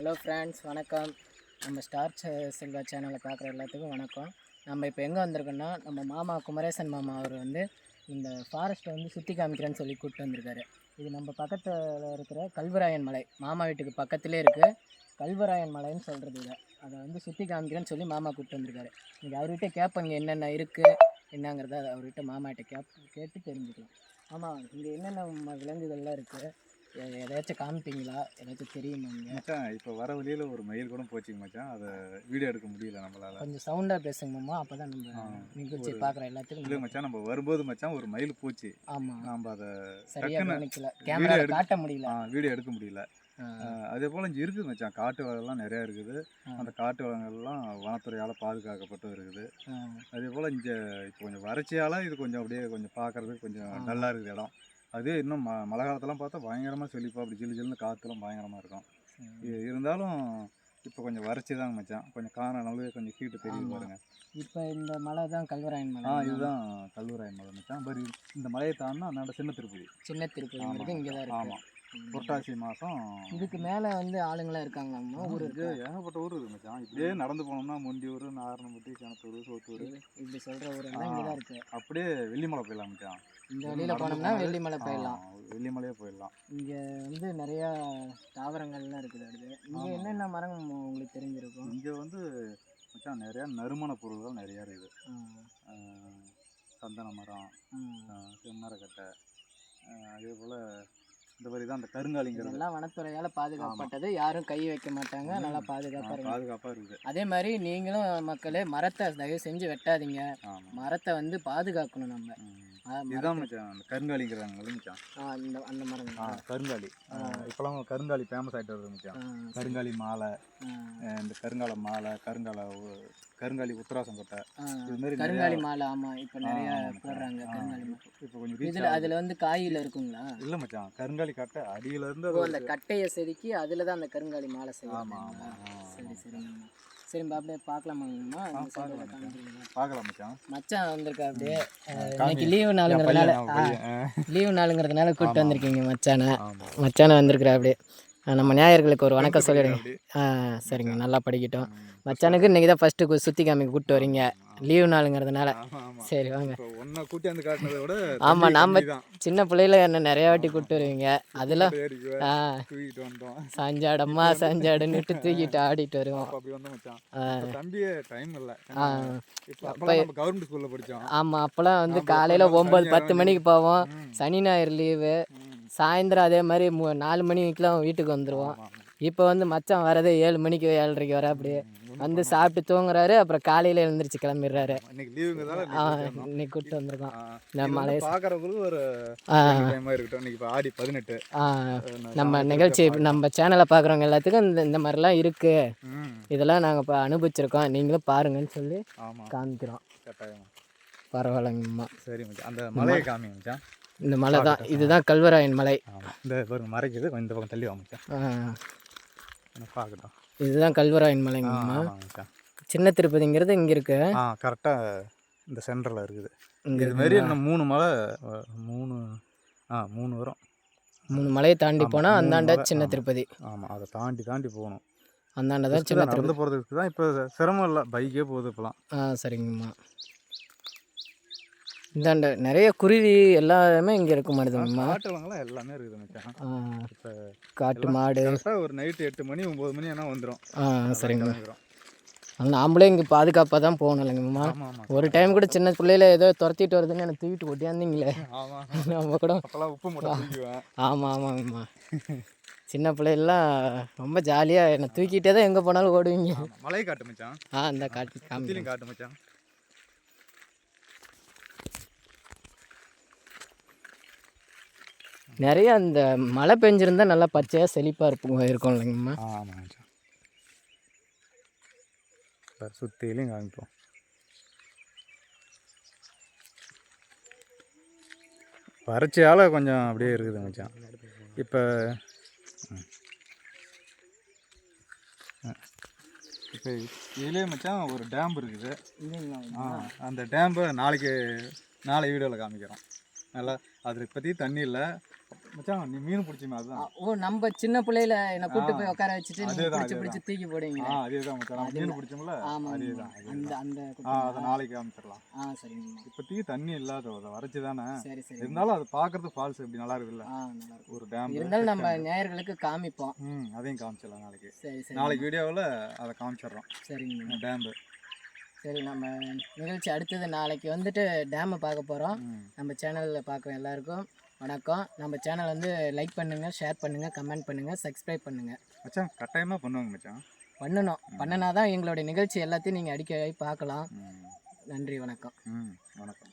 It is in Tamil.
ஹலோ ஃப்ரெண்ட்ஸ் வணக்கம். நம்ம ஸ்டார் செல்வா சேனலை பார்க்குற எல்லாத்துக்கும் வணக்கம். நம்ம இப்போ எங்கே வந்திருக்கோன்னா நம்ம மாமா குமரேசன் மாமா அவர் வந்து இந்த ஃபாரஸ்ட்டை வந்து சுற்றி காமிக்கிறேன்னு சொல்லி கூப்பிட்டு வந்திருக்காரு. இது நம்ம பக்கத்தில் இருக்கிற கல்வராயன் மலை. மாமா வீட்டுக்கு பக்கத்துலேயே இருக்குது கல்வராயன் மலைன்னு சொல்கிறது இதை. அதை வந்து சுற்றி காமிக்கிறேன்னு சொல்லி மாமா கூப்பிட்டு வந்திருக்காரு. நீங்கள் அவர்கிட்ட இங்கே என்னென்ன இருக்குது என்னங்கிறத அதை அவர்கிட்ட மாமாகிட்ட கேப் கேட்டு தெரிஞ்சுக்கலாம். ஆமாம் இங்கே என்னென்ன விலங்குகள்லாம் இருக்குது எதாச்சும் காமிப்பீங்களா? ஏதாச்சும் தெரியுமா இங்கே மச்சான் இப்போ வர வழியில் ஒரு மயில் கூட போச்சுங்க மச்சான். அதை வீடியோ எடுக்க முடியல நம்மளால. கொஞ்சம் சவுண்டாக பேசுங்க மாமா. அப்போ தான் நம்ம நிகழ்ச்சி பார்க்குற இல்லை எல்லாத்துக்கும் மச்சான் நம்ம வரும்போது மச்சான் ஒரு மயில் போச்சு. ஆமாம் நம்ம அதை சரியாக கவனிக்கல. கேமரா காட்ட முடியல. வீடியோ எடுக்க முடியல. அதே போல் இங்கே இருக்குது மச்சான். காட்டு வளங்கள்லாம் நிறையா இருக்குது. அந்த காட்டு வளங்கள்லாம் வனத்துறையால் பாதுகாக்கப்பட்டு இருக்குது. அதே போல் இங்கே இப்போ கொஞ்சம் வறட்சியால் இது கொஞ்சம் அப்படியே கொஞ்சம் பார்க்குறதுக்கு கொஞ்சம். நல்லா இருக்குது இடம். அதே இன்னும் ம மழை காலத்தெல்லாம் பார்த்தா பயங்கரமாக செழிப்பா அப்படி ஜில்லு ஜில்லுன்னு காற்றுலாம் பயங்கரமாக இருக்கும். இருந்தாலும் இப்போ கொஞ்சம் வறட்சி தாங்க மச்சான். கொஞ்சம் நல்லாவே கொஞ்சம் ஹீட்டு தெரியுது ஆமா. பாருங்க. இப்போ இந்த மலை தான் கல்வராயன் மலை. ஆ இதுதான் கல்லூராய் மலை மச்சான். பரி இந்த மலையை தாண்டினா அந்தாண்ட சின்ன திருப்பதி. சின்ன திருப்பதிங்கிறது இங்கே தான் ஆமாம் புரட்டாசி மாதம் இதுக்கு மேலே வந்து ஆளுங்களாம் இருக்காங்களாம்மா? ஊர் ஊருக்கு இருக்கு? ஏகப்பட்ட ஊர் இருக்குது மச்சான். இப்படியே நடந்து போனோம்னா முந்தியூர் நாரணம்பட்டி கிணத்தூர் சோத்தூர். இப்படி சொல்கிற ஊர் எல்லாம் இங்கே தான் இருக்கு. அப்படியே வெள்ளிமலை போயிடலாம் மச்சான். இந்த வழியில் போனோம்னா வெள்ளிமலை போயிடலாம். வெள்ளிமலையே போயிடலாம். இங்கே வந்து நிறையா தாவரங்கள்லாம் இருக்குது அடுத்து. இங்கே. என்னென்ன மரம் உங்களுக்கு தெரிஞ்சிருக்கும்? இங்கே வந்து மச்சான் நிறையா நறுமண பொருள்கள் நிறையா இருக்குது. சந்தன மரம் செம்மரக்கட்டை அதே போல் இந்த மாதிரி தான் அந்த கருங்காலிங்கிறது. இதெல்லாம் வனத்துறையால் பாதுகாக்கப்பட்டது. யாரும் கை வைக்க மாட்டாங்க. நல்லா பாதுகாப்பாக இருக்கும் பாதுகாப்பாக இருக்குது அதே மாதிரி நீங்களும் மக்களே மரத்தை தயவு செஞ்சு வெட்டாதீங்க. மரத்தை வந்து பாதுகாக்கணும் நம்ம. இதுதான் மச்சான் அந்த கருங்காலிங்கிறாங்க மச்சான்? ஆ, இந்த அந்த மரம் ஆ கருங்காலி. இப்போலாம் கருங்காலி ஃபேமஸ் ஆகிட்டு வருது மச்சான். கருங்காலி மாலை இந்த கருங்கால மாலை கருங்கால கருங்காலி உத்தராசம் கொட்டை. இது மாதிரி கருங்காலி மாலை ஆமா இப்போ நிறைய. போடுறாங்க கருங்காலி இப்போ கொஞ்சம் இதுல அதுல வந்து காயில இருக்குங்களா? இல்லை மச்சான் கருங்காலி கட்டை அடியில இருந்து இப்போ அது அந்த கட்டையை செதுக்கி அதுல தான் அந்த கருங்காலி மாலை செய்வாங்க ஆமா ஆ. சரி சரிங்கம்மா சரிம்மா அப்படியே பார்க்கலாம். பார்க்கலாம் மச்சான் மச்சான் வந்திருக்கா அப்படியே. இன்னைக்கு லீவு நாளுங்கிறதுனால. லீவு நாளுங்கிறதுனால கூப்பிட்டு. வந்திருக்கீங்க மச்சானை மச்சானை வந்திருக்கிறா அப்படியே நம்ம ஞாயிறுகளுக்கு ஒரு வணக்கம் சொல்லிடுங்க. ஆ சரிங்க நல்லா படிக்கட்டும். மச்சானுக்கு இன்னைக்கு தான் ஃபஸ்ட்டு சுற்றி காமிக்க கூப்பிட்டு வரீங்க லீவு நாளுங்கிறதுனால. சரி வாங்க. இப்போ ஒன்றை கூட்டி வந்து காட்டினதை விட ஆமா, தம்பி நாம-. சின்ன பிள்ளையில என்ன நிறைய வாட்டி கூப்பிட்டு வருவீங்க. அதெல்லாம் ஏறிக்குவேன், ஆ. சாஞ்சாடம்மா சாஞ்சாடுன்னுட்டு தூக்கிட்டு ஆடிட்டு வருவோம். அப்போ அப்படி வந்தோம் மச்சான். தம்பியே டைம் இல்லை. கவர்மெண்ட் ஸ்கூலில் படித்தோம் ஆமாம் அப்போலாம் வந்து காலையில் ஒம்பது பத்து மணிக்கு போவோம். சனி ஞாயிறு லீவு. சாயந்தரம் அதே மாதிரி மூ நாலு மணிக்கெலாம் வீட்டுக்கு வந்துடுவோம். இப்போ வந்து மச்சான் வரதே ஏழு மணிக்கு ஏழரைக்கு வர அப்படியே. வந்து சாப்பிட்டு தூங்குறாரு அப்புறம் காலையில் எழுந்திரிச்சு கிளம்பிடுறாரு. இன்னைக்கு கூப்பிட்டு வந்திருக்கோம். நம்ம பார்க்கறவங்களுக்கு ஒரு ஆடி பதினெட்டு. நம்ம நிகழ்ச்சி நம்ம சேனலை பார்க்குறவங்க எல்லாத்துக்கும் இந்த இந்த மாதிரிலாம் இருக்குது இதெல்லாம் நாங்கள் இப்போ அனுபவிச்சிருக்கோம். நீங்களும் பாருங்கன்னு சொல்லி காமிக்கிறோம். பரவாயில்லைங்கம்மா சரி அந்த மலையை காமி இந்த மலை தான். இதுதான் கல்வராயன் மலை. இந்த மறைக்குது. இந்த பக்கம் தள்ளி வா மச்சான். ஆ, எனக்கு பார்க்கட்டும் இதுதான் கல்வராயன் மலைங்கம்மா சின்ன திருப்பதிங்கிறது இங்கே இருக்கு. ஆ கரெக்டாக இந்த சென்டரில் இருக்குது. இங்கே இது இன்னும் மூணு மலை மூணு ஆ மூணு வரும். மூணு மலையை தாண்டி போனால் அந்தாண்ட சின்ன. திருப்பதி. ஆமாம் அதை தாண்டி தாண்டி போகணும். அந்தாண்ட தான் சின்ன திருப்பதி. போகிறதுக்கு தான் இப்போ சிரமம் இல்லை. பைக்கே போகுது இப்போலாம் ஆ சரிங்கம்மா. இந்தாண்ட நிறைய குருவி எல்லாமே இங்கே இருக்க மாட்டேதுங்கம்மா காட்டுலங்களாம் எல்லாமே இருக்குது மச்சான். ஆ, இப்போ காட்டு மாடு. ஒரு நைட்டு எட்டு மணி ஒம்பது மணி ஆனால் வந்துடும் ஆ ஆனால் நாமளே இங்கே பாதுகாப்பாக தான் போகணும் இல்லைங்கம்மா ஒரு டைம் கூட சின்ன பிள்ளையில ஏதோ துரத்திட்டு வருதுன்னு எனக்கு தூக்கிட்டு ஒட்டியாந்தீங்களே நம்ம கூட உப்பு ஆமாம் ஆமாங்கம்மா சின்ன பிள்ளைலாம் ரொம்ப ஜாலியாக என்னை தூக்கிட்டே தான் எங்கே போனாலும் ஓடுவீங்க. மலையை காட்டு மச்சான். ஆ இந்த காட்டு காமி சுற்றிலும் காட்டு மச்சான். நிறைய அந்த மழை பெஞ்சிருந்தா நல்லா பச்சையாக செழிப்பாக இருக்கும் இருக்கும் இல்லைங்கம்மா? ஆமாம் சுற்றிலையும் காமிப்போம். வறட்சியால் கொஞ்சம் அப்படியே இருக்குது மச்சான். இப்போ இப்போ இதுலேயே மச்சான் ஒரு டேம் இருக்குது. ஆ அந்த டேம்பை நாளைக்கு நாளை வீடியோவில் காமிக்கிறோம். நல்லா அது இப்போதைக்கு தண்ணி இல்லை. மச்சான் நீ மீன் பிடிச்சிமே அதுதான். ஓ நம்ம சின்ன பிள்ளையில என்னை கூட்டு போய் ஆ. உட்கார வச்சுட்டு அதேதான், பிடிச்சி பிடிச்சி தூக்கி ஆ போடுவீங்களே அதேதான் மச்சான் அது மீன் பிடிச்சோம்ல அதேதான் அந்த அந்த ஆ அதை நாளைக்கு காமிச்சிடலாம். ஆ சரிங்க இப்போதைக்கு தண்ணி இல்லாத அதை வறட்சி தானே? சரி சரி. இருந்தாலும் அது பார்க்கறது ஃபால்ஸ் எப்படி நல்லா இருக்குல்ல? ஆ நல்லா இருக்கும். ஒரு டேம் இருந்தாலும் நம்ம நேயர்களுக்கு காமிப்போம். ம் அதையும் காமிச்சிடலாம் நாளைக்கு. சரி சரி நாளைக்கு வீடியோவில் அதை காமிச்சிடுறோம். சரிங்க டேம்பு சரி நம்ம நிகழ்ச்சி அடுத்தது நாளைக்கு வந்துட்டு டேமை பார்க்க போகிறோம் நம்ம சேனலில் பார்க்குற எல்லாருக்கும் வணக்கம். நம்ம சேனல் வந்து லைக் பண்ணுங்கள் ஷேர் பண்ணுங்கள் கமெண்ட் பண்ணுங்கள் சப்ஸ்கிரைப் பண்ணுங்கள் மச்சான் கட்டாயமாக பண்ணுவாங்க மச்சான். பண்ணணும். பண்ணினா தான் எங்களுடைய நிகழ்ச்சி எல்லாத்தையும் நீங்கள் அடிக்கடி பார்க்கலாம். நன்றி வணக்கம். ம் வணக்கம்.